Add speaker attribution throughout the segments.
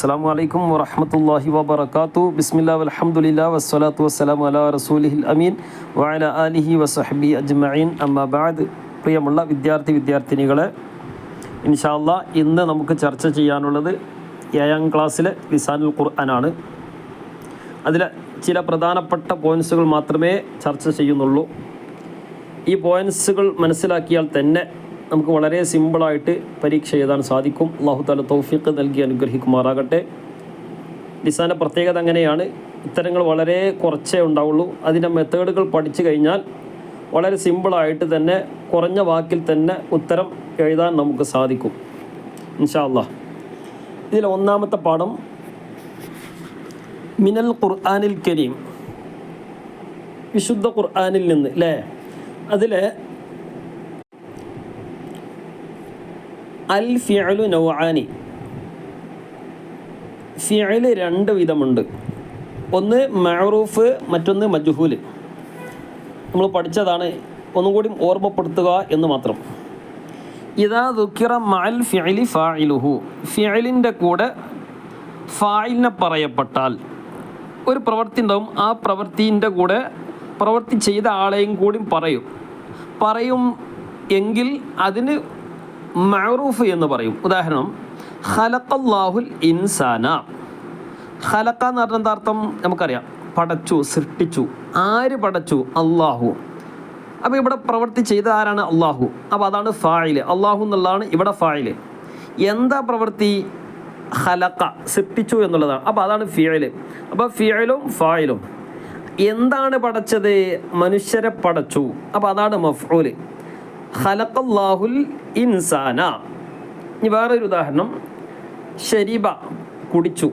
Speaker 1: അസ്സാം വലൈക്കും വറഹമത്തല്ലാഹി വബർക്കാത്തു ബിസ്മില്ലാ അലഹമുല്ലാ വസ്സലാത്തു വസ്സലാം അലാ റസൂലിഹിൽ അമീൻ വഅല ആലിഹി വസഹബി അജ്മഈൻ. അമ്മബാദ് പ്രിയമുള്ള വിദ്യാർത്ഥി വിദ്യാർത്ഥിനികളെ ഇൻഷാല്ല ഇന്ന് നമുക്ക് ചർച്ച ചെയ്യാനുള്ളത് ഏഴാം ക്ലാസ്സിലെ ലിസാനുൽ ഖുർആനാണ്. അതിലെ ചില പ്രധാനപ്പെട്ട പോയിൻസുകൾ മാത്രമേ ചർച്ച ചെയ്യുന്നുള്ളൂ. ഈ പോയിൻസുകൾ മനസ്സിലാക്കിയാൽ തന്നെ നമുക്ക് വളരെ സിമ്പിളായിട്ട് പരീക്ഷ എഴുതാൻ സാധിക്കും. അള്ളാഹു താല തൗഫീഖ് നൽകി അനുഗ്രഹിക്കുമാറാകട്ടെ. ഡിസാന്റെ പ്രത്യേകത അങ്ങനെയാണ്. ഉത്തരങ്ങൾ വളരെ കുറച്ചേ ഉണ്ടാവുള്ളൂ. അതിന്റെ മെത്തേഡുകൾ പഠിച്ചു കഴിഞ്ഞാൽ വളരെ സിമ്പിളായിട്ട് തന്നെ കുറഞ്ഞ വാക്കിൽ തന്നെ ഉത്തരം എഴുതാൻ നമുക്ക് സാധിക്കും. ഇൻഷാ അള്ളാഹ് ഇതിൽ ഒന്നാമത്തെ പാഠം മിനൽ ഖുർആാനിൽ കരീം. വിശുദ്ധ ഖുർആാനിൽ നിന്ന് അല്ലേ അതിൽ അൽ ഫിഅലു നൗആനി. രണ്ട് വിധമുണ്ട്. ഒന്ന് മഅറൂഫ് മറ്റൊന്ന് മജ്ഹൂൽ നമ്മൾ പഠിച്ചതാണ്. ഒന്നും കൂടി ഓർമ്മപ്പെടുത്തുക എന്ന് മാത്രം. ഇതാ ദുഃഖിറ മഅൽ ഫിഅലി ഫാഇലുഹു. ഫിഅലിന്റെ കൂടെ ഫായിലിനെ പറയപ്പെട്ടാൽ ഒരു പ്രവൃത്തി ഉണ്ടാവും. ആ പ്രവൃത്തിന്റെ കൂടെ പ്രവൃത്തി ചെയ്ത ആളെയും കൂടി പറയും. പറയും എങ്കിൽ അതിന് മഅറൂഫ് എന്ന് പറയും. ഉദാഹരണം ഖലഖല്ലാഹുൽ ഇൻസാന. ഖലഖ എന്ന് പറഞ്ഞ എന്താർത്ഥം നമുക്കറിയാം. പടച്ചു സൃഷ്ടിച്ചു. ആര് പടച്ചു? അള്ളാഹു അപ്പോൾ ഇവിടെ പ്രവൃത്തി ചെയ്ത ആരാണ്? അള്ളാഹു അപ്പോൾ അതാണ് ഫായിൽ. അള്ളാഹു എന്നുള്ളതാണ് ഇവിടെ ഫായിൽ. എന്താ പ്രവൃത്തി? ഹലക്ക സൃഷ്ടിച്ചു എന്നുള്ളതാണ്. അപ്പോൾ അതാണ് ഫിയൽ അപ്പോൾ ഫിയലും ഫായിലും. എന്താണ് പടച്ചത്? മനുഷ്യരെ പടച്ചു. അപ്പോൾ അതാണ് മഫ്ഊൽ. ഖലഖല്ലാഹുൽ ഇൻസാന. ഇനി വേറൊരു ഉദാഹരണം. ഷരീബ കുടിച്ചു.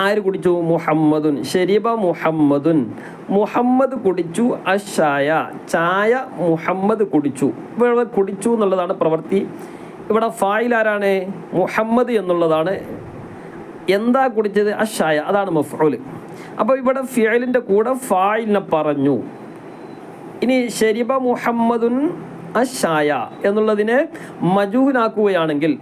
Speaker 1: ആര് കുടിച്ചു? മുഹമ്മദുൻ. ഷരീബ മുഹമ്മദുൻ. മുഹമ്മദ് കുടിച്ചു അഷായ. ചായ മുഹമ്മദ് കുടിച്ചു. ഇവിടെ കുടിച്ചു എന്നുള്ളതാണ് പ്രവൃത്തി. ഇവിടെ ഫായിൽ ആരാണ്? മുഹമ്മദ് എന്നുള്ളതാണ്. എന്താ കുടിച്ചത്? അഷായ. അതാണ് മഫ്ഊൽ. അപ്പോൾ ഇവിടെ ഫിയലിന്റെ കൂടെ ഫായിലിനെ പറഞ്ഞു. ഇനി ഷരീബ മുഹമ്മദുൻ അഷായ എന്നുള്ളതിനെ മജൂനാക്കുകയാണെങ്കിൽ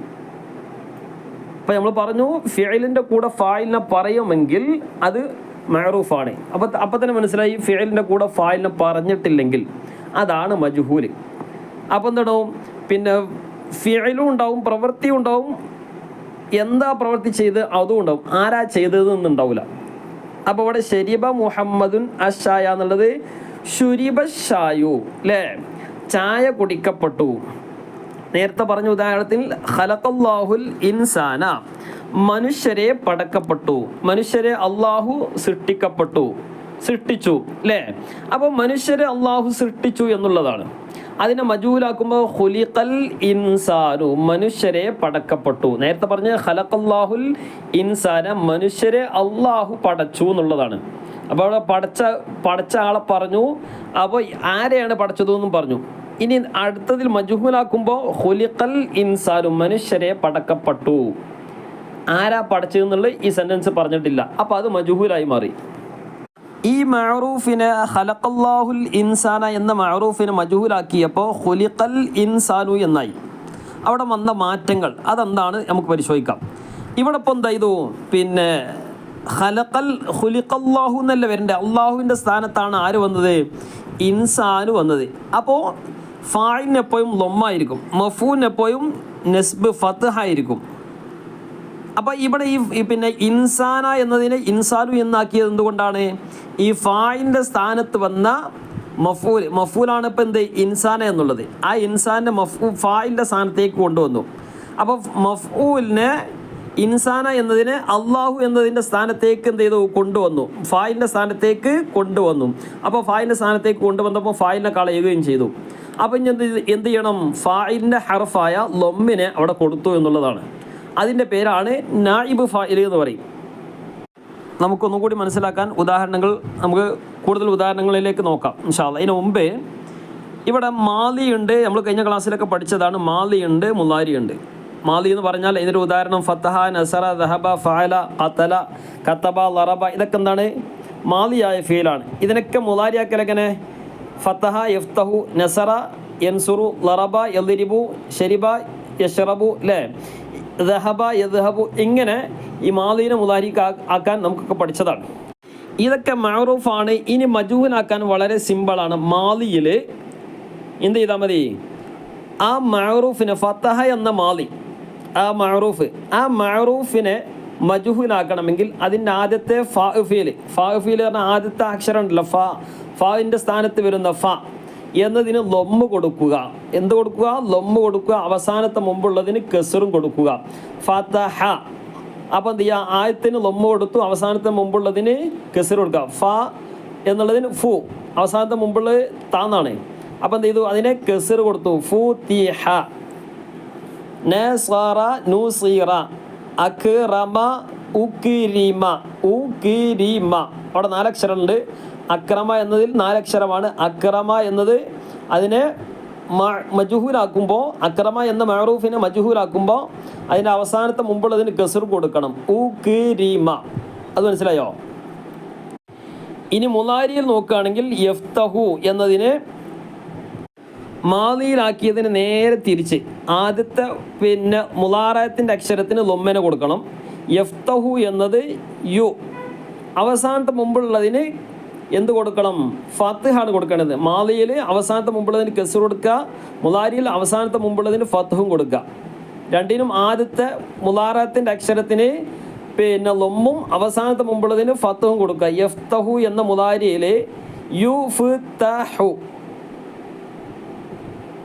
Speaker 1: ഇപ്പം നമ്മൾ പറഞ്ഞു ഫിയലിന്റെ കൂടെ ഫായിലിനെ പറയുമെങ്കിൽ അത് മഹറൂഫാണ് അപ്പം അപ്പം തന്നെ മനസ്സിലായി ഫിയലിന്റെ കൂടെ ഫായിലിനെ പറഞ്ഞിട്ടില്ലെങ്കിൽ അതാണ് മജുഹൂൽ. അപ്പം എന്താണാവും പിന്നെ ഫിയലും ഉണ്ടാവും പ്രവൃത്തി ഉണ്ടാവും. എന്താ പ്രവൃത്തി ചെയ്ത് അതും ഉണ്ടാവും. ആരാ ചെയ്തതെന്ന് ഉണ്ടാവില്ല അപ്പോൾ ഇവിടെ ഷരീബ മുഹമ്മദുൻ അഷായ എന്നുള്ളത് ഷുരിബ ഷായു അല്ലേ ചായ കുടിക്കപ്പെട്ടു. നേരത്തെ പറഞ്ഞ ഉദാഹരണത്തിൽ ഖലഖല്ലാഹുൽ ഇൻസാന. മനുഷ്യരെ പടക്കപ്പെട്ടു. മനുഷ്യരെ അള്ളാഹു സൃഷ്ടിക്കപ്പെട്ടു. സൃഷ്ടിച്ചു അല്ലേ അപ്പോൾ മനുഷ്യരെ അള്ളാഹു സൃഷ്ടിച്ചു എന്നുള്ളതാണ്. അതിനെ മജൂലാക്കുമ്പോൾ ഹുലിഖൽ ഇൻസാനു മനുഷ്യരെ പടക്കപ്പെട്ടു. നേരത്തെ പറഞ്ഞ ഖലഖല്ലാഹുൽ ഇൻസാന മനുഷ്യരെ അള്ളാഹു പടച്ചു എന്നുള്ളതാണ്. അപ്പോൾ അവിടെ പടച്ച പടച്ച ആളെ പറഞ്ഞു. അപ്പോൾ ആരെയാണ് പടച്ചതെന്നും പറഞ്ഞു. ഇനി അടുത്തതിൽ മജുഹുലാക്കുമ്പോൾ ഹുലിഖൽ ഇൻസാനു മനുഷ്യരെ പടക്കപ്പെട്ടു. ആരാ പടച്ചതെന്നുള്ളത് ഈ സെന്റൻസ് പറഞ്ഞിട്ടില്ല. അപ്പോൾ അത് മജുഹുലായി മാറി. ഈ മഅറൂഫിനെ ഹലക്കല്ലാഹുൽ ഇൻസാന എന്ന മഅറൂഫിനെ മജുഹുലാക്കിയപ്പോൾ ഹുലിഖൽ ഇൻസാനു എന്നായി. അവിടെ വന്ന മാറ്റങ്ങൾ അതെന്താണ്? നമുക്ക് പരിശോധിക്കാം. ഇവിടെ ഇപ്പോൾ എന്താ ചെയ്തു പിന്നെ ഹലക്കൽ ഹുലിഖല്ലാഹു എന്നല്ല വരണ്ടേ? അള്ളാഹുവിന്റെ സ്ഥാനത്താണ് ആര് വന്നത്? ഇൻസാനു വന്നത്. അപ്പോൾ ഫായിന് എപ്പോഴും ലൊമ്മായിരിക്കും മഫൂനെപ്പോഴും നെസ്ബ് ഫത്തഹായിരിക്കും അപ്പോൾ ഇവിടെ ഈ പിന്നെ ഇൻസാന എന്നതിനെ ഇൻസാനു എന്നാക്കിയത് എന്തുകൊണ്ടാണ്? ഈ ഫായിന്റെ സ്ഥാനത്ത് വന്ന മഫൂൽ മഫൂലാണ് ഇപ്പോൾ എന്ത്? ഇൻസാന എന്നുള്ളത്. ആ ഇൻസാനെ മഫൂ ഫായിന്റെ സ്ഥാനത്തേക്ക് കൊണ്ടുവന്നു. അപ്പോൾ മഫൂലിനെ ഇൻസാന എന്നതിനെ അള്ളാഹു എന്നതിന്റെ സ്ഥാനത്തേക്ക് എന്ത് ചെയ്തു? കൊണ്ടുവന്നു. ഫായിന്റെ സ്ഥാനത്തേക്ക് കൊണ്ടുവന്നു. അപ്പോൾ ഫായിന്റെ സ്ഥാനത്തേക്ക് കൊണ്ടുവന്നപ്പോൾ ഫായിലിനെ കളയുകയും ചെയ്തു. അപ്പം ഇനി എന്ത് എന്ത് ചെയ്യണം? ഫായിന്റെ ഹർഫായ ലൊമ്മിനെ അവിടെ കൊടുത്തു എന്നുള്ളതാണ്. അതിന്റെ പേരാണ് നായിബ് ഫായിൽ എന്ന് പറയും. നമുക്കൊന്നും കൂടി മനസ്സിലാക്കാൻ ഉദാഹരണങ്ങൾ നമുക്ക് കൂടുതൽ ഉദാഹരണങ്ങളിലേക്ക് നോക്കാം. ഇൻഷാല്ല അതിന് മുമ്പേ ഇവിടെ മാലിയുണ്ട്. നമ്മൾ കഴിഞ്ഞ ക്ലാസ്സിലൊക്കെ പഠിച്ചതാണ് മാലിയുണ്ട് മുലാരിയുണ്ട് മാലി എന്ന് പറഞ്ഞാൽ ഇതിന്റെ ഉദാഹരണം ഫത്തഹ നസറ ദഹബ ഫഅല ഖത്തല കത്തബ ലറബ ഇതൊക്കെ എന്താണ്? മാലിയായ ഫീലാണ്. ഇതിനൊക്കെ മുതാരിയാക്കലെങ്ങനെ ഫത്തഹ യഫ്തഹു നസറ യൻസുറു ലറബ യദിരിബു ഷരിബ യഷറബു അല്ലേ ദഹബ യദ്ഹബു ഇങ്ങനെ ഈ മാലീനെ മുതാരിക്ക് ആക്കാൻ നമുക്കൊക്കെ പഠിച്ചതാണ്. ഇതൊക്കെ മഅറൂഫാണ്. ഇനി മജൂഹനാക്കാൻ വളരെ സിമ്പിളാണ്. മാലിയിൽ എന്ത് ചെയ്താൽ മതി? ആ മാറൂഫിന് ഫത്തഹ എന്ന മാലി ആ മഅറൂഫ് ആ മഅറൂഫിനെ മജുഹുനാക്കണമെങ്കിൽ അതിന്റെ ആദ്യത്തെ ഫാഫീൽ ഫാഫീൽ പറഞ്ഞാൽ ആദ്യത്തെ അക്ഷരം ഉണ്ടല്ലോ ഫാ. ഫാവിന്റെ സ്ഥാനത്ത് വരുന്ന ഫ. എന്നതിന് ലൊമ്മ് കൊടുക്കുക. എന്ത് കൊടുക്കുക? ലൊമ്മ് കൊടുക്കുക. അവസാനത്തെ മുമ്പുള്ളതിന് കെസറും കൊടുക്കുക. ഫതഹ. അപ്പം എന്ത് ചെയ്യുക? ആയത്തിന് ലൊമ്മ് കൊടുത്തു അവസാനത്തെ മുമ്പുള്ളതിന് കെസർ കൊടുക്കുക. ഫ എന്നുള്ളതിന് ഫു. അവസാനത്തെ മുമ്പുള്ളത് താന്നാണ്. അപ്പം എന്ത് ചെയ്തു? അതിനെ കെസർ കൊടുത്തു. ഫു തി ഹ നസറ നൂസീറ അക്റമ ഉക്കിരിമ ഉക്കിരിമ അവിടെ നാലക്ഷരമുണ്ട്. അക്രമ എന്നതിൽ നാലക്ഷരമാണ്. അക്രമ എന്നത് അതിനെ മജുഹൂലാക്കുമ്പോൾ അക്രമ എന്ന മഹറൂഫിനെ മജുഹൂലാക്കുമ്പോൾ അതിന്റെ അവസാനത്തെ മുമ്പുള്ളതിന് ഗസർ കൊടുക്കണം. ഉ അത് മനസ്സിലായോ? ഇനി മുലാരിയിൽ നോക്കുകയാണെങ്കിൽ യഫ്തഹു എന്നതിനെ മാതിയിലാക്കിയതിന് നേരെ തിരിച്ച് ആദ്യത്തെ പിന്നെ മുലാറയത്തിന്റെ അക്ഷരത്തിന് ലൊമ്മന കൊടുക്കണം. യഫ്തഹു എന്നത് യു. അവസാനത്തെ മുമ്പുള്ളതിന് എന്ത് കൊടുക്കണം? ഫത്ത്ഹാണ് കൊടുക്കേണ്ടത്. മാതിയിൽ അവസാനത്തെ മുമ്പുള്ളതിന് കെസർ കൊടുക്കുക. മുലാരിയിൽ അവസാനത്തെ മുമ്പുള്ളതിന് ഫത്തുഹും കൊടുക്കുക. രണ്ടിനും ആദ്യത്തെ മുലാറത്തിന്റെ അക്ഷരത്തിന് പിന്നെ ലൊമ്മും അവസാനത്തെ മുമ്പുള്ളതിന് ഫത്തുഹും കൊടുക്കുക. യഫ്തഹു എന്ന മുലാരിയിൽ യു ഫു തഹു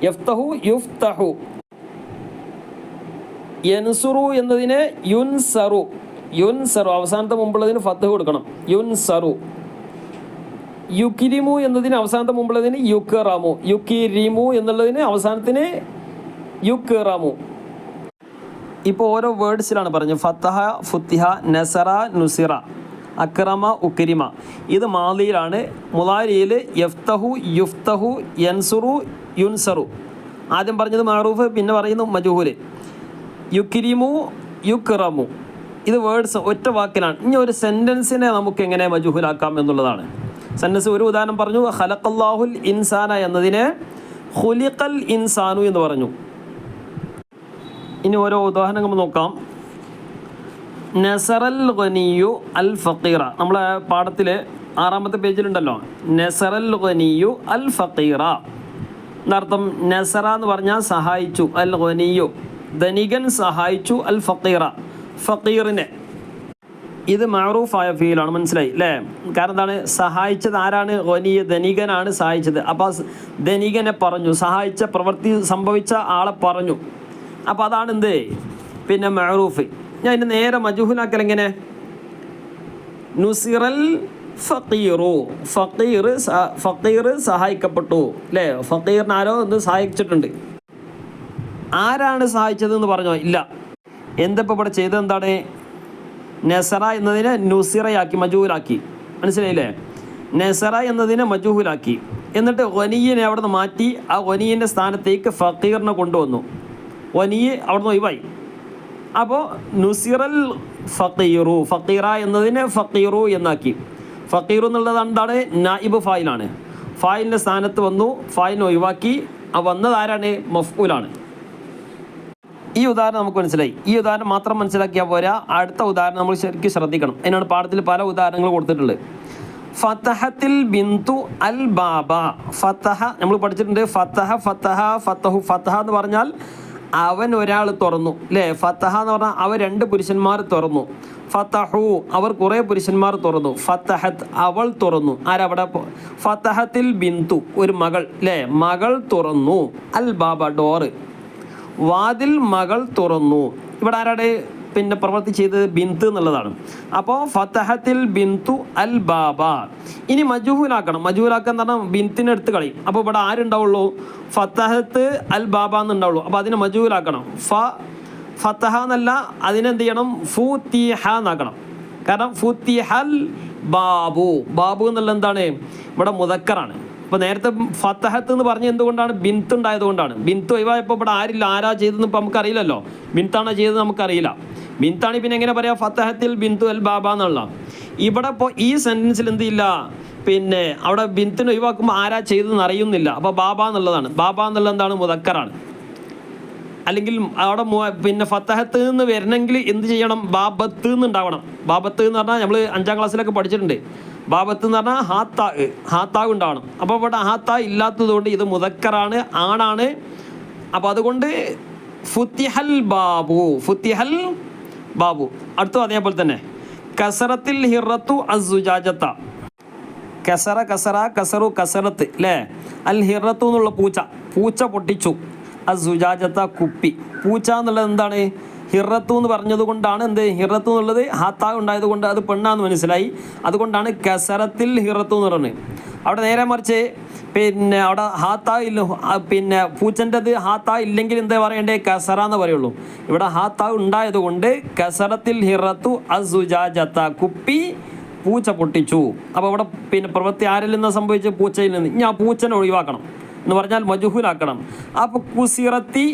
Speaker 1: യഫ്തഹു യുഫ്തഹു. യൻസുറു എന്നതിന് യുൻസറു. യുൻസറു അവസാനത്തെ മുമ്പുള്ളതിന് ഫത്ത് കൊടുക്കണം. യുൻസറു. യുക്കിരിമു എന്നതിന് അവസാനത്തെ മുമ്പുള്ളതിന് യുക്കറാമു. യുക്കിരിമു എന്നുള്ളതിന് അവസാനത്തിന് യുക്കറാമു. ഇപ്പോൾ ഓരോ വേർഡ്സിലാണ് പറഞ്ഞത്. ഫത്തഹ ഫുത്തിഹ നസറ നുസിറ. അക്രമ ഉക്രിമ ഇത് മാലിയിലാണ്. മുലാരിയിൽ യഫ്തഹു യുഫ്തഹു യൻസുറു യുൻസറു. ആദ്യം പറഞ്ഞത് മാറൂഫ് പിന്നെ പറയുന്നു മജുഹുൽ. യുക്കിരിമു യുക്റമു. ഇത് വേർഡ്സ് ഒറ്റ വാക്കിലാണ്. ഇനി ഒരു സെന്റൻസിനെ നമുക്ക് എങ്ങനെ മജുഹുലാക്കാം എന്നുള്ളതാണ്. സെന്റൻസ് ഒരു ഉദാഹരണം പറഞ്ഞു ഹലക്കല്ലാഹുൽ ഇൻസാന എന്നതിനെ ഖുലിഖൽ ഇൻസാനു എന്ന് പറഞ്ഞു. ഇനി ഓരോ ഉദാഹരണങ്ങൾ നോക്കാം. നസറൽ ഖനിയു അൽ ഫക്കീറ നമ്മളെ പാഠത്തിൽ ആറാമത്തെ പേജിലുണ്ടല്ലോ. നസറൽ ഖനിയു അൽ ഫക്കീറ എന്നർത്ഥം നസറ എന്ന് പറഞ്ഞാൽ സഹായിച്ചു അൽ ഖനിയു ധനികൻ സഹായിച്ചു അൽ ഫക്കീറ ഫക്കീറിനെ ഇത് മാറൂഫായ ഫീലാണ് മനസ്സിലായി അല്ലേ കാരണം എന്താണ്? സഹായിച്ചത് ആരാണ്? ഖനിയ ധനികനാണ് സഹായിച്ചത്. അപ്പോൾ ധനികനെ പറഞ്ഞു സഹായിച്ച പ്രവൃത്തി സംഭവിച്ച ആളെ പറഞ്ഞു. അപ്പോൾ അതാണ് എന്ത് പിന്നെ മഅറൂഫ്. ഞാൻ ഇതിന് നേരെ മജുഹുലാക്കൽ എങ്ങനെ? നുസിറൽ ഫക്കീറു. ഫക്കീർ ഫക്കീർ സഹായിക്കപ്പെട്ടു. അല്ലേ ഫക്കീറിന് ആരോ ഒന്ന് സഹായിച്ചിട്ടുണ്ട്. ആരാണ് സഹായിച്ചത് എന്ന് പറഞ്ഞോ? ഇല്ല. എന്തപ്പോൾ ഇവിടെ ചെയ്തത്? എന്താണ്? നെസറ എന്നതിനെ നുസിറയാക്കി മജൂഹുലാക്കി. മനസ്സിലായില്ലേ? നെസറ എന്നതിനെ മജൂഹുലാക്കി. എന്നിട്ട് വനിയനെ അവിടെ നിന്ന് മാറ്റി ആ ഒനിയന്റെ സ്ഥാനത്തേക്ക് ഫക്കീറിനെ കൊണ്ടുവന്നു. അവിടെ നിന്ന് ഒഴിവായി. അപ്പോൾ നുസിറൽ ഫക്കീറു ഫക്കീറ എന്നതിനെ ഫക്കീറു എന്നാക്കി. ഫക്കീറു എന്നുള്ളത് എന്താണ്? നായിബ് ഫായിലാണ്. ഫായിലിന്റെ സ്ഥാനത്ത് വന്നു ഫായിലിനെ ഒഴിവാക്കി. ആ വന്നത് ആരാണ്? മഫ്കൂലാണ് ഈ ഉദാഹരണം നമുക്ക് മനസ്സിലായി. ഈ ഉദാഹരണം മാത്രം മനസ്സിലാക്കിയാൽ പോരാ. അടുത്ത ഉദാഹരണം നമ്മൾ ശരിക്കും ശ്രദ്ധിക്കണം. അതിനാണ് പാഠത്തിൽ പല ഉദാഹരണങ്ങൾ കൊടുത്തിട്ടുള്ളത് ഫത്തഹത്തിൽ ബിന്ദു അൽ ബാബ. ഫത്തഹ നമ്മൾ പഠിച്ചിട്ടുണ്ട് ഫത്തഹ ഫത്തഹ ഫത്തഹു ഫത്തഹ എന്ന് പറഞ്ഞാൽ അവൻ ഒരാൾ തുറന്നു. അല്ലേ ഫത്തഹ എന്ന് പറഞ്ഞാൽ അവർ രണ്ട് പുരുഷന്മാർ തുറന്നു. ഫത്തഹു അവർ കുറേ പുരുഷന്മാർ തുറന്നു. ഫത്തഹത്ത് അവൾ തുറന്നു. ആരവിടെ ഫത്തഹത്തിൽ ബിന്ദു ഒരു മകൾ. അല്ലേ മകൾ തുറന്നു. അൽ ബാബ ഡോറ്. വാതിൽ മകൾ തുറന്നു. ഇവിടെ ആരാടെ? പിന്നെ പ്രവൃത്തി ചെയ്തത് ബിന്ത് എന്നുള്ളതാണ്. അപ്പോൾ ഫത്തഹത്തിൽ ബിന്തു അൽ ബാബ. ഇനി മജൂഹുലാക്കണം മജൂഹുലാക്കാൻ പറഞ്ഞാൽ ബിന്തിനെ എടുത്ത് കളയും. അപ്പോൾ ഇവിടെ ആരുണ്ടാവുള്ളൂ? ഫത്തഹത്ത് അൽ ബാബ എന്നുണ്ടാവുള്ളൂ. അപ്പോൾ അതിനെ മജൂഹുലാക്കണം ഫ ഫത്തഹ എന്നല്ല അതിനെന്ത് ചെയ്യണം? ഫു തീഹ എന്നാക്കണം. കാരണം ഫുത്തിഹൽ ബാബു. ബാബു എന്നുള്ള എന്താണ്? ഇവിടെ മുതക്കറാണ് അപ്പോൾ നേരത്തെ ഫത്തഹത്ത് എന്ന് പറഞ്ഞ എന്തുകൊണ്ടാണ്? ബിന്ത് ഉണ്ടായതുകൊണ്ടാണ് ബിന്ത് ഒഴിവായപ്പോൾ ഇവിടെ ആരില്ല? ആരാ ചെയ്തതെന്ന് ഇപ്പം നമുക്കറിയില്ലല്ലോ. ബിന്താണോ ചെയ്തത് നമുക്കറിയില്ല. ബിന്താണ് പിന്നെ എങ്ങനെ പറയാം? ഫത്തഹത്തിൽ ബിന്തു അൽ ബാബ എന്നുള്ള. ഇവിടെ ഇപ്പോൾ ഈ സെന്റൻസിൽ എന്ത് പിന്നെ അവിടെ ബിന്തിനെ ഒഴിവാക്കുമ്പോൾ ആരാ ചെയ്തതെന്ന് അറിയുന്നില്ല. അപ്പോൾ ബാബ എന്നുള്ളതാണ്. ബാബ എന്നുള്ളത് എന്താണ്? മുതക്കറാണ് അല്ലെങ്കിൽ അവിടെ പിന്നെ ഫത്തഹത്ത് നിന്ന് വരണമെങ്കിൽ എന്ത് ചെയ്യണം? ബാബത്ത് നിന്ന് ഉണ്ടാവണം ബാബത്ത് എന്ന് പറഞ്ഞാൽ നമ്മൾ അഞ്ചാം ക്ലാസ്സിലൊക്കെ പഠിച്ചിട്ടുണ്ട്. ബാബത്ത് എന്ന് പറഞ്ഞാൽ ഹാത്താ ഹാത്താവ് ഉണ്ടാവണം. അപ്പോൾ ഇവിടെ ഹാത്താ ഇല്ലാത്തതുകൊണ്ട് ഇത് മുതക്കറാണ് ആണാണ്. അപ്പോൾ അതുകൊണ്ട് ഫുത്തിഹൽ ബാബു ഫുത്തിഹൽ ബാബു അടുത്തും അതേപോലെ തന്നെ. കസറത്തിൽ ഹിറത്തു അസുജാജത്ത കസറ കസറ കസറു കസറത്ത് അല്ലേ അൽ ഹിറത്തു എന്നുള്ള പൂച്ച. പൂച്ച പൊട്ടിച്ചു. അസുജാജത്ത കുപ്പി. പൂച്ച എന്നുള്ളത് എന്താണ്? ഹിറത്തു എന്ന് പറഞ്ഞത് കൊണ്ടാണ് എന്ത്? ഹിറത്തു എന്നുള്ളത് ഹാത്താ ഉണ്ടായത് കൊണ്ട് അത് പെണ്ണാന്ന് മനസ്സിലായി. അതുകൊണ്ടാണ് കസറത്തിൽ ഹിറത്തു എന്ന് പറയുന്നത് അവിടെ നേരെ മറിച്ച് പിന്നെ അവിടെ ഹാത്താ ഇല്ല പിന്നെ പൂച്ചന്റെത് ഹാത്താ ഇല്ലെങ്കിൽ എന്താ പറയണ്ടേ? കസറ എന്ന് പറയുള്ളൂ. ഇവിടെ ഹാത്താ ഉണ്ടായത് കൊണ്ട് കസറത്തിൽ ഹിറത്തു അസുജാജത്ത കുപ്പി പൂച്ച പൊട്ടിച്ചു. അപ്പോൾ അവിടെ പിന്നെ പ്രവൃത്തി ആരിൽ നിന്ന് സംഭവിച്ച പൂച്ചയിൽ നിന്ന്? ഞാൻ പൂച്ചനെ ഒഴിവാക്കണം. എന്ന് പറഞ്ഞാൽ മജുഹൂലാക്കണം. അപ്പോൾ കുസിറത്തി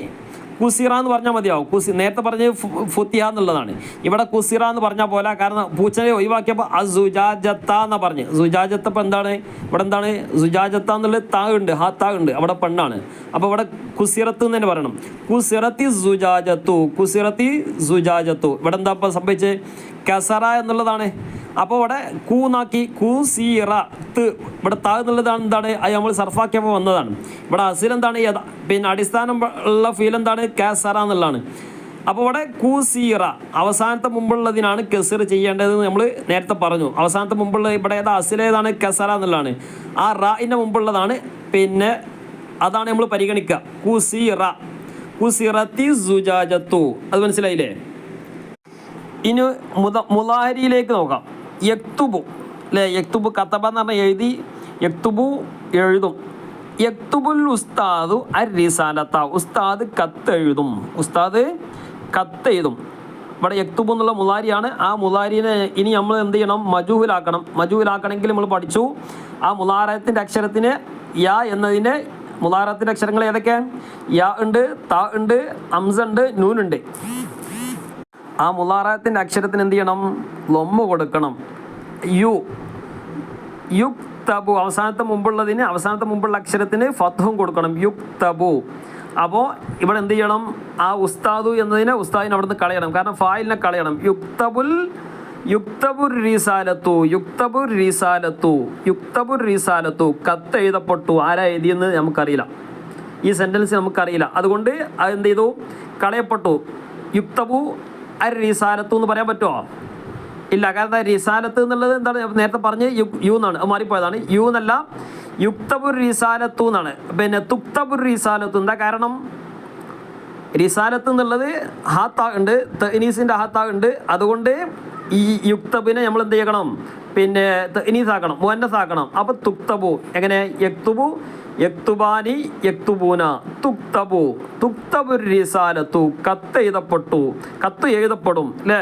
Speaker 1: കുസിറ എന്ന് പറഞ്ഞാൽ മതിയാവും. കുസി നേരത്തെ പറഞ്ഞത് ഫുത്തിയ എന്നുള്ളതാണ്. ഇവിടെ കുസിറ എന്ന് പറഞ്ഞാൽ പോലെ കാരണം പൂച്ചനെ ഒഴിവാക്കിയപ്പോൾ ആ സുജാജത്ത എന്നാണ് പറഞ്ഞ്. സുജാജത്ത ഇപ്പം എന്താണ്? ഇവിടെ എന്താണ്? സുജാജത്ത എന്നുള്ളത് താ ഉണ്ട്. ഹാ താ ഉണ്ട്. അവിടെ പെണ്ണാണ്. അപ്പോൾ ഇവിടെ കുസിറത്ത് എന്ന് തന്നെ പറയണം. കുസിറത്തി സുജാജത്തു. കുസിറത്തി സുജാജത്തു. ഇവിടെ എന്താ ഇപ്പം സംഭവിച്ചത്? കസറ എന്നുള്ളതാണ്. അപ്പോൾ ഇവിടെ കൂന്നാക്കി കൂ സീറ ത് ഇവിടെ താ എന്നുള്ളതാണ് എന്താണ്? അത് നമ്മൾ സർഫാക്കിയപ്പോൾ വന്നതാണ്. ഇവിടെ അസിൽ എന്താണ്? പിന്നെ അടിസ്ഥാനം ഉള്ള ഫീൽ എന്താണ്? കാസറ എന്നുള്ളതാണ്. അപ്പോൾ ഇവിടെ കൂസീറ അവസാനത്തെ മുമ്പുള്ളതിനാണ് കെസിർ ചെയ്യേണ്ടതെന്ന് നമ്മൾ നേരത്തെ പറഞ്ഞു. അവസാനത്തെ മുമ്പുള്ള ഇവിടെ ഏതാ? അസിലേതാണ് കസറ എന്നുള്ളതാണ്. ആ റായിന്റെ മുമ്പുള്ളതാണ്. പിന്നെ അതാണ് നമ്മൾ പരിഗണിക്കുക കുസീറ കുസിറത്തി സുജാജത്തു. അത് മനസ്സിലായില്ലേ? ഇനി മുത മുലാരിയിലേക്ക് നോക്കാം. യക്തുബു. അല്ലേ യക്തുബു കത്തബ എന്ന് പറഞ്ഞാൽ എഴുതി യക്തുബു എഴുതും. യക്തുബുൽ ഉസ്താദു അരിസാലത്ത. ഉസ്താദ് കത്ത് എഴുതും ഉസ്താദ് കത്തെഴുതും. ഇവിടെ യക്തുബ് എന്നുള്ള മുലാരിയാണ് ആ മുലാരിനെ ഇനി നമ്മൾ എന്ത് ചെയ്യണം? മജുവിലാക്കണം മജുവിലാക്കണമെങ്കിൽ നമ്മൾ പഠിച്ചു. ആ മുലാരത്തിന്റെ അക്ഷരത്തിന് യാ എന്നതിന് മുലാരത്തിന്റെ അക്ഷരങ്ങൾ ഏതൊക്കെ യാ ഉണ്ട് താ ഉണ്ട് അംസ ഉണ്ട് നൂനുണ്ട് ആ മുലാറത്തിന്റെ അക്ഷരത്തിന് എന്ത് ചെയ്യണം? ലൊമ്മ കൊടുക്കണം. യു. യുക് തബു അവസാനത്തെ മുമ്പുള്ളതിന് അവസാനത്തെ മുമ്പുള്ള അക്ഷരത്തിന് ഫത്ഹും കൊടുക്കണം. യുക് തബു അപ്പോൾ ഇവിടെ എന്ത് ചെയ്യണം? ആ ഉസ്താദു എന്നതിനെ ഉസ്താദിനെ അവിടുന്ന് കളയണം. കാരണം ഫായിലിനെ കളയണം. യുക്തബുൽ യുക്തബുർ റീസാലത്തു യുക്തബുർ റീസാലത്തു യുക്തബുർ റീസാലത്തു. കത്ത് എഴുതപ്പെട്ടു. ആരാ എഴുതിയെന്ന് നമുക്കറിയില്ല. ഈ സെന്റൻസ് നമുക്കറിയില്ല. അതുകൊണ്ട് അത് എന്ത് ചെയ്തു? കളയപ്പെട്ടു. യുക്തബു അർ റിസാലത്തു എന്ന് പറയാൻ പറ്റുമോ? ഇല്ല കാരണം റിസാലത്ത് എന്നുള്ളത് എന്താണ്? നേരത്തെ പറഞ്ഞ് യു എന്നാണ്. മാറിപ്പോയതാണ്. യു എന്നല്ല യുക്തപുർ റിസാലത്തു എന്നാണ്. പിന്നെ തുക്തപുർ റിസാലത്തു എന്താ കാരണം? റിസാലത്ത് എന്നുള്ളത് ഹാത്താ ഉണ്ട് തെനീസിന്റെ ഹാത്താ ഉണ്ട്. അതുകൊണ്ട് ഈ യുക്തബിനെ നമ്മൾ എന്ത് ചെയ്യണം? പിന്നെ തെനീസ് ആക്കണം മുഹന്നസ് ആക്കണം അപ്പോൾ തുക്തബു എങ്ങനെ? യക്തുബു യക്തുബാനി യക്തുബൂന തുക്തബു തുക്തബുർ റിസാലത്തു കത്ത് എഴുതപ്പെട്ടു കത്ത് എഴുതപ്പെടും അല്ലേ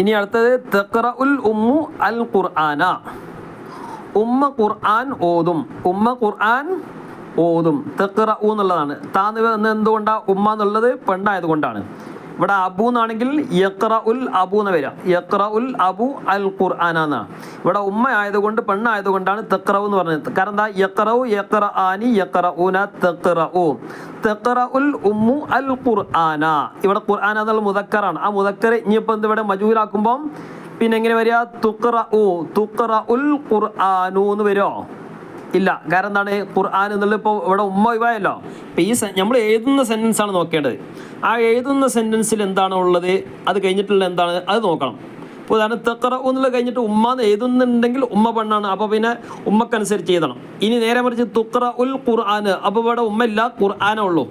Speaker 1: ഇനി അടുത്തത് തെക്റ ഉൽ ഉമ്മു അൽ ഖുർആന. ഉമ്മ ഖുർആൻ ഓതും. ഉമ്മ ഖുർആൻ ഓതും. തെക്റ എന്നുള്ളതാണ്. താന്ന് എന്തുകൊണ്ടാണ് ഉമ്മ എന്നുള്ളത്? പെണ്ണായത് കൊണ്ടാണ്. ഇവിടെ അബു എന്നാണെങ്കിൽ യക്റ ഉൽ അബു എന്ന് യക്റ ഉൽ അബു അൽ ഖുർആന ഇവിടെ ഉമ്മ ആയതുകൊണ്ട് പെണ്ണായതുകൊണ്ടാണ് തെക്റവ് എന്ന് പറഞ്ഞത്. കാരണം എന്താ? യക്റവു യക്ര ആനി യക്ര ഊന തെക്റ ഉൽ ഉമ്മു അൽ ഖുർആന ഇവിടെ ഖുർആന എന്നുള്ള മുതക്കറാണ് ആ മുതക്കർ ഇനിയിപ്പോൾ എന്ത് ഇവിടെ മജൂരാക്കുമ്പം പിന്നെ എങ്ങനെ വരിക? തുക്റ ഉ തുക്റ ഉൽ ഖുർആനു എന്ന് വരുമോ ഇല്ല. കാരണം എന്താണ്? ഖുർആൻ എന്നുള്ളത് ഇപ്പോൾ ഇവിടെ ഉമ്മ ഒഴിവായല്ലോ. ഇപ്പം ഈ നമ്മൾ എഴുതുന്ന സെന്റൻസ് ആണ് നോക്കേണ്ടത്. ആ എഴുതുന്ന സെന്റൻസിൽ എന്താണ് ഉള്ളത്? അത് കഴിഞ്ഞിട്ടുള്ള എന്താണ്? അത് നോക്കണം. ഇപ്പോൾ ഉദാഹരണം തെക്കറ എന്നുള്ളത് കഴിഞ്ഞിട്ട് ഉമ്മ എന്ന് എഴുതുന്നുണ്ടെങ്കിൽ ഉമ്മ പെണ്ണാണ്. അപ്പോൾ പിന്നെ ഉമ്മക്കനുസരിച്ച് എഴുതണം. ഇനി നേരെ മറിച്ച് തുക്കറ ഉൽ ഖുർആൻ. അപ്പോൾ ഇവിടെ ഉമ്മ ഇല്ല ഖുർആനേ ഉള്ളൂ.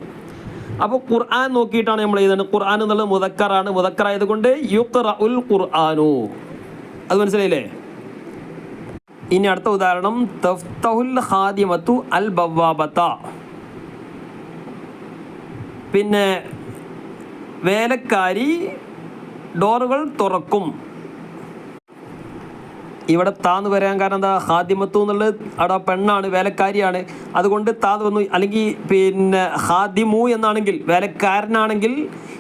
Speaker 1: അപ്പോൾ ഖുർആൻ നോക്കിയിട്ടാണ് നമ്മൾ എഴുതുന്നത് ഖുർആൻ എന്നുള്ളത് മുതക്കറാണ് മുതക്കറായതുകൊണ്ട് യുക്റ ഉൽ ഖുർആനു. അത് മനസ്സിലായില്ലേ? ഇനി അടുത്ത ഉദാഹരണം തഫ്തഹുൽ ഖാദിമത്തു അൽ ബവാബത്ത പിന്നെ വേലക്കാരി ഡോറുകൾ തുറക്കും. ഇവിടെ താന്ന് വരാൻ കാരണം എന്താ? ഹാദിമത്തു എന്നുള്ളത് അവിടെ പെണ്ണാണ് വേലക്കാരിയാണ്. അതുകൊണ്ട് താന്ന് വന്നു. അല്ലെങ്കിൽ പിന്നെ ഹാദിമു എന്നാണെങ്കിൽ വേലക്കാരനാണെങ്കിൽ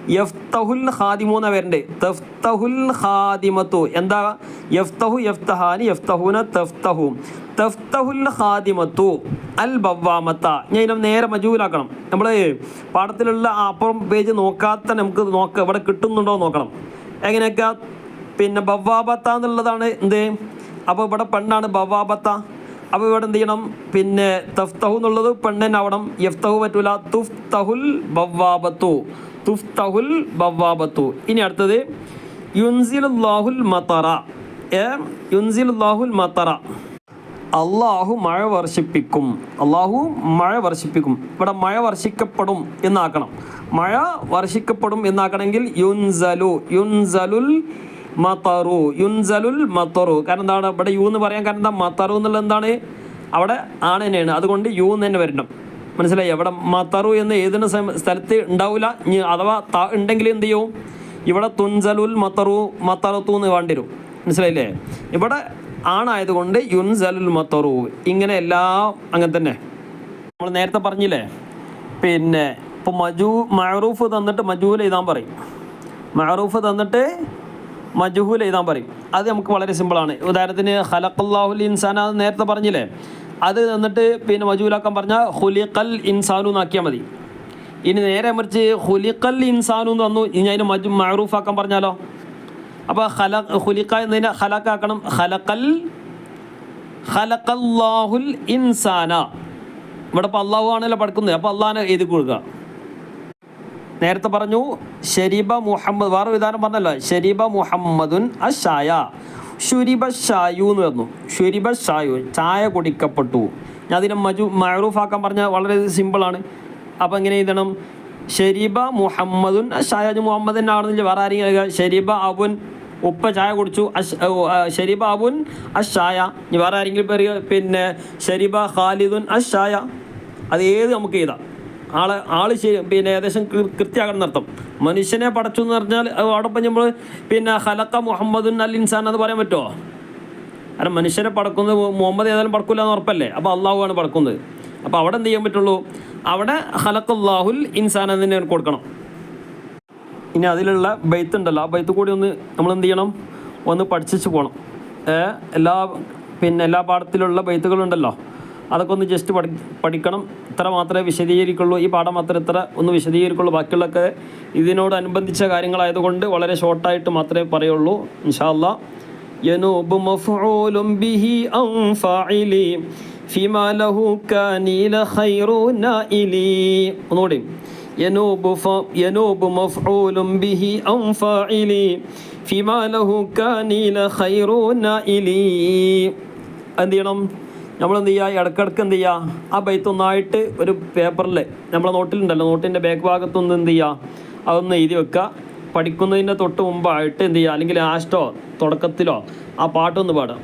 Speaker 1: യഫ്തഹുൽ ഹാദിമു എന്നാ വരണ്ടേ? തഫ്തഹുൽ ഹാദിമത്തു എന്താ? യഫ്തഹു യഫ്തഹാനി യഫ്തഹുന തഫ്തഹു. തഫ്തഹുൽ ഹാദിമത്തു അൽ ബവ്വാമത്ത. ഞാൻ ഇതിനെ നേരെ മജൂലാക്കണം. നമ്മൾ പാഠത്തിലുള്ള അപ്പുറം പേജ് നോക്കാത്ത നമുക്ക് നോക്കാം ഇവിടെ കിട്ടുന്നുണ്ടോ നോക്കണം. എങ്ങനെയൊക്കെ? പിന്നെ ബവ്വാബത്ത എന്നുള്ളതാണ് എന്ത്? അപ്പോൾ ഇവിടെ പെണ്ണാണ് ബവാബത്ത. അപ്പോൾ ഇവിടെ എന്ത് ചെയ്യണം? പിന്നെ തഫ്തഹു എന്നുള്ളത് പെണ്ണനാവണം യഫ്തഹു പറ്റൂല. തുഫ്തഹുൽ ബവ്വാബത്തു തുഫ്തഹുൽ ബവ്വാബത്തു ഇനി അടുത്തത് യുൻസിലുല്ലാഹുൽ മത്തറ ഏ? യുൻസിലുല്ലാഹുൽ മത്തറ അള്ളാഹു മഴ വർഷിപ്പിക്കും. അള്ളാഹു മഴ വർഷിപ്പിക്കും. ഇവിടെ മഴ വർഷിക്കപ്പെടും എന്നാക്കണം. മഴ വർഷിക്കപ്പെടും എന്നാക്കണമെങ്കിൽ യുൻസലു. യുൻസലുൽ മത്തറു യുൻസലുൽ മത്തറു കാരണം എന്താണ്? ഇവിടെ യു എന്ന് പറയാൻ കാരണം എന്താ? മത്തറു എന്നുള്ളത് എന്താണ്? അവിടെ ആണ് തന്നെയാണ്. അതുകൊണ്ട് യു എന്ന് തന്നെ വരണം. മനസ്സിലായി? അവിടെ മത്തറു എന്ന് ഏതിന് സ്ഥലത്ത് ഉണ്ടാവില്ല അഥവാ ത ഉണ്ടെങ്കിൽ എന്ത് ചെയ്യും? ഇവിടെ തുൻസലുൽ മത്തറു മത്തറത്തു എന്ന് വേണ്ടി വരും. മനസ്സിലായില്ലേ? ഇവിടെ ആണായതുകൊണ്ട് യുൻസലുൽ മത്തറു ഇങ്ങനെ എല്ലാം അങ്ങനെ തന്നെ. നമ്മൾ നേരത്തെ പറഞ്ഞില്ലേ? പിന്നെ ഇപ്പോൾ മജൂ മഹറൂഫ് തന്നിട്ട് മജൂൽ എഴുതാൻ പറയും. മഹറൂഫ് തന്നിട്ട് മജുഹൂൽ എഴുതാൻ പറയും. അത് നമുക്ക് വളരെ സിമ്പിളാണ് ഉദാഹരണത്തിന് ഹലക്കല്ലാഹുൽ ഇൻസാൻ അത് നേരത്തെ പറഞ്ഞില്ലേ? അത് തന്നിട്ട് പിന്നെ മജൂലാക്കാൻ പറഞ്ഞാൽ ഹുലിഖൽ ഇൻസാനു എന്നാക്കിയാൽ മതി. ഇനി നേരെ മറിച്ച് ഹുലിഖൽ ഇൻസാനു എന്ന് വന്നു ഇനി അതിന് മജു മഅറൂഫ് ആക്കാൻ പറഞ്ഞാലോ? അപ്പോൾ ഹല ഹുലിഖ എന്നതിനെ ഹലക്കാക്കണം ഹലക്കൽ ഹലക്കല്ലാഹുൽ ഇൻസാന. ഇവിടെ ഇപ്പോൾ അള്ളാഹു ആണല്ലോ പഠിക്കുന്നത്. അപ്പോൾ അള്ളാഹിനെ എഴുതി കൊടുക്കുക. നേരത്തെ പറഞ്ഞു ഷരീബ മുഹമ്മദ് വേറെ വിധാനം പറഞ്ഞല്ലോ ഷരീബ മുഹമ്മദുൻ അഷായ ഷുരിബ ഷായു എന്ന് പറഞ്ഞു ഷുരിബ ഷായു ചായ കുടിക്കപ്പെട്ടു. ഞാൻ അതിനെ മജു മഅറൂഫ് ആക്കാൻ പറഞ്ഞാൽ വളരെ സിമ്പിളാണ് അപ്പോൾ എങ്ങനെ എഴുതണം? ഷരീബ മുഹമ്മദുൻ അഷായ മുഹമ്മദിൻ ആണെന്നില്ല വേറെ ആരെങ്കിലും എഴുതുക. ഷരീബ അബുൻ ഉപ്പ ചായ കുടിച്ചു ഷരീബ അബുൻ അഷായ ഇനി വേറെ ആരെങ്കിലും പറയുക പിന്നെ ഷരീബ ഖാലിദുൻ അഷായ അത് ഏത് നമുക്ക് എഴുതാം? ആളെ ആൾ ശരി പിന്നെ ഏകദേശം കൃത്യമാകണം എന്നർത്ഥം മനുഷ്യനെ പടച്ചു എന്ന് പറഞ്ഞാൽ അതോടൊപ്പം നമ്മൾ പിന്നെ ഹലക്ക മുഹമ്മദുൻ അൽ ഇൻസാൻ എന്ന് പറയാൻ പറ്റുമോ കാരണം മനുഷ്യനെ പടക്കുന്നത് മുഹമ്മദ് ഏതായാലും പടക്കില്ല എന്ന് ഉറപ്പല്ലേ? അപ്പോൾ അള്ളാഹു ആണ് പടക്കുന്നത്. അപ്പോൾ അവിടെ എന്ത് ചെയ്യാൻ പറ്റുള്ളൂ? അവിടെ ഹലക്കല്ലാഹുൽ ഇൻസാൻ തന്നെ കൊടുക്കണം. ഇനി അതിലുള്ള ബൈത്ത് ഉണ്ടല്ലോ ആ ബൈത്ത് കൂടി ഒന്ന് നമ്മൾ എന്ത് ചെയ്യണം? ഒന്ന് പഠിച്ചു പോകണം എല്ലാ പിന്നെ എല്ലാ പാഠത്തിലുള്ള ബൈത്തുകളുണ്ടല്ലോ അതൊക്കെ ഒന്ന് ജസ്റ്റ് പഠി പഠിക്കണം. ഇത്ര മാത്രമേ വിശദീകരിക്കുള്ളൂ. ഈ പാഠം അത്ര ഇത്ര ഒന്ന് വിശദീകരിക്കുള്ളൂ. ബാക്കിയുള്ളൊക്കെ ഇതിനോടനുബന്ധിച്ച കാര്യങ്ങളായതുകൊണ്ട് വളരെ ഷോർട്ടായിട്ട് മാത്രമേ പറയുള്ളൂ. ഇൻഷാല്ല യനൂബ് മഫ്ഊലും ബിഹി ഫാഇലി ഫിമാ ലഹു കാനീല ഖൈറു നാഇലി. ഒന്നുകൂടി. യനൂബ് യനൂബ് മഫ്ഊലും ബിഹി ഫാഇലി ഫിമാ ലഹു കാനീല ഖൈറു നാഇലി. എന്ത് ചെയ്യണം? നമ്മൾ എന്ത് ചെയ്യുക ഇടക്കിടക്ക് എന്ത് ചെയ്യുക ആ ബൈത്ത് ഒന്നായിട്ട് ഒരു പേപ്പറിൽ നമ്മളെ നോട്ടിലുണ്ടല്ലോ നോട്ടിന്റെ ബാക്ക് ഭാഗത്തൊന്ന് എന്ത് ചെയ്യുക അതൊന്ന് എഴുതി വെക്കുക പഠിക്കുന്നതിന്റെ തൊട്ട് മുമ്പായിട്ട് എന്ത് ചെയ്യുക അല്ലെങ്കിൽ ലാസ്റ്റോ തുടക്കത്തിലോ ആ പാട്ടൊന്ന് പാടാം.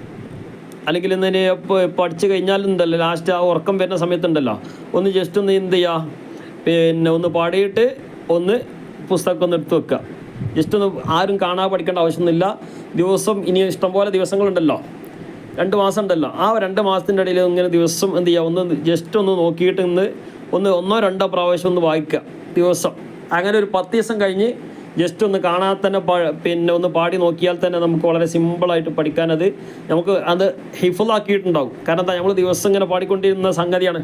Speaker 1: അല്ലെങ്കിൽ ഇപ്പോൾ പഠിച്ചു കഴിഞ്ഞാൽ ലാസ്റ്റ് ആ ഉറക്കം വരുന്ന സമയത്തുണ്ടല്ലോ ഒന്ന് ജസ്റ്റ് ഒന്ന് എന്ത് ചെയ്യുക പിന്നെ ഒന്ന് പാടിയിട്ട് ഒന്ന് പുസ്തകം ഒന്ന് എടുത്ത് വെക്കുക ജസ്റ്റ് ഒന്ന് ആരും കാണാതെ പഠിക്കേണ്ട ആവശ്യമൊന്നുമില്ല. ദിവസം ഇനി ഇഷ്ടംപോലെ ദിവസങ്ങളുണ്ടല്ലോ. രണ്ട് മാസം ഉണ്ടല്ലോ. ആ രണ്ട് മാസത്തിന്റെ ഇടയിൽ ഇങ്ങനെ ദിവസം എന്ത് ചെയ്യുക? ഒന്ന് ജസ്റ്റ് ഒന്ന് നോക്കിയിട്ട് ഇന്ന് ഒന്ന് ഒന്നോ രണ്ടോ പ്രാവശ്യം ഒന്ന് വായിക്കുക ദിവസം. അങ്ങനെ ഒരു പത്ത് ദിവസം കഴിഞ്ഞ് ജസ്റ്റ് ഒന്ന് കാണാതെ തന്നെ പിന്നെ ഒന്ന് പാടി നോക്കിയാൽ തന്നെ നമുക്ക് വളരെ സിമ്പിളായിട്ട് പഠിക്കാനത് നമുക്ക് അത് ഹിഫുള്ളാക്കിയിട്ടുണ്ടാകും കാരണം എന്താ? നമ്മൾ ദിവസം ഇങ്ങനെ പാടിക്കൊണ്ടിരുന്ന സംഗതിയാണ്.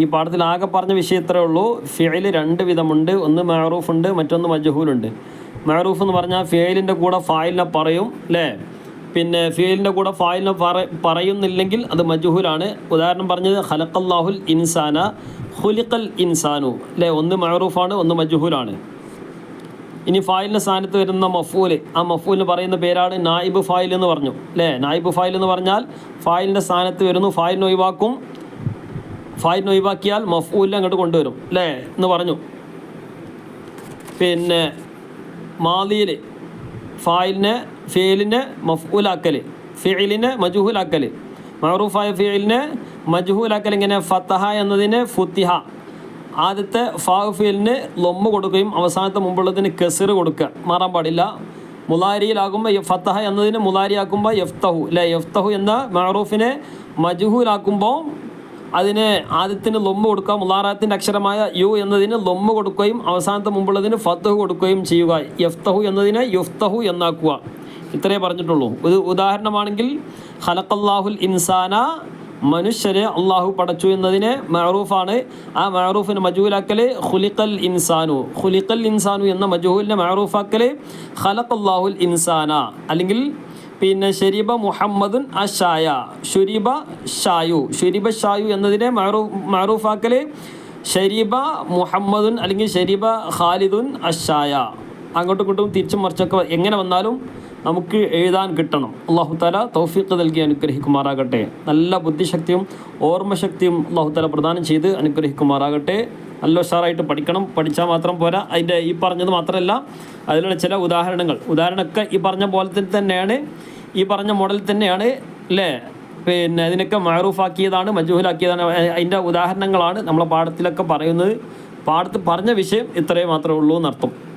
Speaker 1: ഈ പാഠത്തിൽ ആകെ പറഞ്ഞ വിഷയം ഇത്രേ ഉള്ളൂ. ഫെയിൽ രണ്ട് വിധമുണ്ട്. ഒന്ന് മാറൂഫ് ഉണ്ട് മറ്റൊന്ന് മജഹൂലുണ്ട്. മാറൂഫ് എന്ന് പറഞ്ഞാൽ ഫിയലിന്റെ കൂടെ ഫായിലിനെ പറയും അല്ലേ പിന്നെ ഫിയലിന്റെ കൂടെ ഫായിലിനെ പറ പറയുന്നില്ലെങ്കിൽ അത് മജുഹുലാണ്. ഉദാഹരണം പറഞ്ഞത് ഹലക്കല്ലാഹുൽ ഇൻസാന ഹുലിക്കൽ ഇൻസാനു. അല്ലേ? ഒന്ന് മഹറൂഫാണ് ഒന്ന് മജുഹുലാണ്. ഇനി ഫായിലിന്റെ സ്ഥാനത്ത് വരുന്ന മഫൂൽ ആ മഫൂലിന് പറയുന്ന പേരാണ് നായിബ് ഫായിൽ എന്ന് പറഞ്ഞു. അല്ലേ? നായിബ് ഫായിൽ എന്ന് പറഞ്ഞാൽ ഫായിലിന്റെ സ്ഥാനത്ത് വരുന്നു ഫായിലിനെ ഒഴിവാക്കും. ഫായിലിനെ ഒഴിവാക്കിയാൽ മഫൂലിനെ അങ്ങോട്ട് കൊണ്ടുവരും. അല്ലേ? എന്ന് പറഞ്ഞു. പിന്നെ മാലിയിൽ ഫായിലിനെ ഫേലിനെ മഫ്ഉലാക്കൽ ഫിയലിനെ മജുഹുലാക്കൽ മഹറൂഫായ ഫിയലിനെ മജുഹുലാക്കൽ ഇങ്ങനെ ഫത്തഹ എന്നതിന് ഫുത്തിഹ. ആദ്യത്തെ ഫാ ഫീലിന് ലൊമ്മ കൊടുക്കുകയും അവസാനത്തെ മുമ്പുള്ളതിന് കെസിർ കൊടുക്കുക. മാറാൻ പാടില്ല. മുലാരിയിലാകുമ്പോൾ ഫത്തഹ എന്നതിന് മുലാരിയാക്കുമ്പോൾ യഫ്തഹു. അല്ലെ യഫ്തഹു എന്ന മഹറൂഫിനെ മജുഹൂലാക്കുമ്പോൾ അതിന് ആദ്യത്തിന് ലൊമ്മ കൊടുക്കുക. മുലാറാത്തിന്റെ അക്ഷരമായ യു എന്നതിന് ലൊമ്മ കൊടുക്കുകയും അവസാനത്തെ മുമ്പുള്ളതിന് ഫത്തഹു കൊടുക്കുകയും ചെയ്യുക. യഫ്തഹു എന്നതിനെ യുഫ്തഹു എന്നാക്കുക. ഇത്രയേ പറഞ്ഞിട്ടുള്ളൂ. ഒരു ഉദാഹരണമാണെങ്കിൽ ഹലക്കല്ലാഹുൽ ഇൻസാന മനുഷ്യരെ അള്ളാഹു പടച്ചു എന്നതിന് മഹറൂഫാണ് ആ മഹറൂഫിന് മജൂലാക്കൽ ഹുലിക്കൽ ഇൻസാനു. ഹുലിക്കൽ ഇൻസാനു എന്ന മജൂലിനെ മഹറൂഫാക്കൽ ഖലഖല്ലാഹുൽ ഇൻസാന. അല്ലെങ്കിൽ പിന്നെ ഷെരീബ മുഹമ്മദുൻ അഷായ ഷുരീബ ഷായു. ഷുരീബ ഷായു എന്നതിനെ മഹറൂ മഹറൂഫാക്കൽ ഷരീബ മുഹമ്മദുൻ അല്ലെങ്കിൽ ഷരീബ ഖാലിദുൻ അഷായ. അങ്ങോട്ടും ഇങ്ങോട്ടും തിരിച്ചും മറിച്ചൊക്കെ എങ്ങനെ വന്നാലും നമുക്ക് എഴുതാൻ കിട്ടണം. അള്ളാഹു താല തൗഫീഖ് നൽകി അനുഗ്രഹിക്കുമാറാകട്ടെ. നല്ല ബുദ്ധിശക്തിയും ഓർമ്മശക്തിയും അള്ളാഹു താല പ്രദാനം ചെയ്ത് അനുഗ്രഹിക്കുമാറാകട്ടെ. നല്ല ഉഷാറായിട്ട് പഠിക്കണം. പഠിച്ചാൽ മാത്രം പോരാ. അതിന്റെ ഈ പറഞ്ഞത് മാത്രമല്ല അതിലുള്ള ചില ഉദാഹരണങ്ങൾ. ഉദാഹരണമൊക്കെ ഈ പറഞ്ഞ പോലെ തന്നെയാണ്. ഈ പറഞ്ഞ മോഡൽ തന്നെയാണ് അല്ലേ പിന്നെ അതിനൊക്കെ മാറൂഫാക്കിയതാണ് മജൂഹലാക്കിയതാണ് അതിന്റെ ഉദാഹരണങ്ങളാണ് നമ്മളെ പാഠത്തിലൊക്കെ പറയുന്നത്. പാഠത്ത് പറഞ്ഞ വിഷയം ഇത്രയേ മാത്രമേ ഉള്ളൂ എന്നർത്ഥം.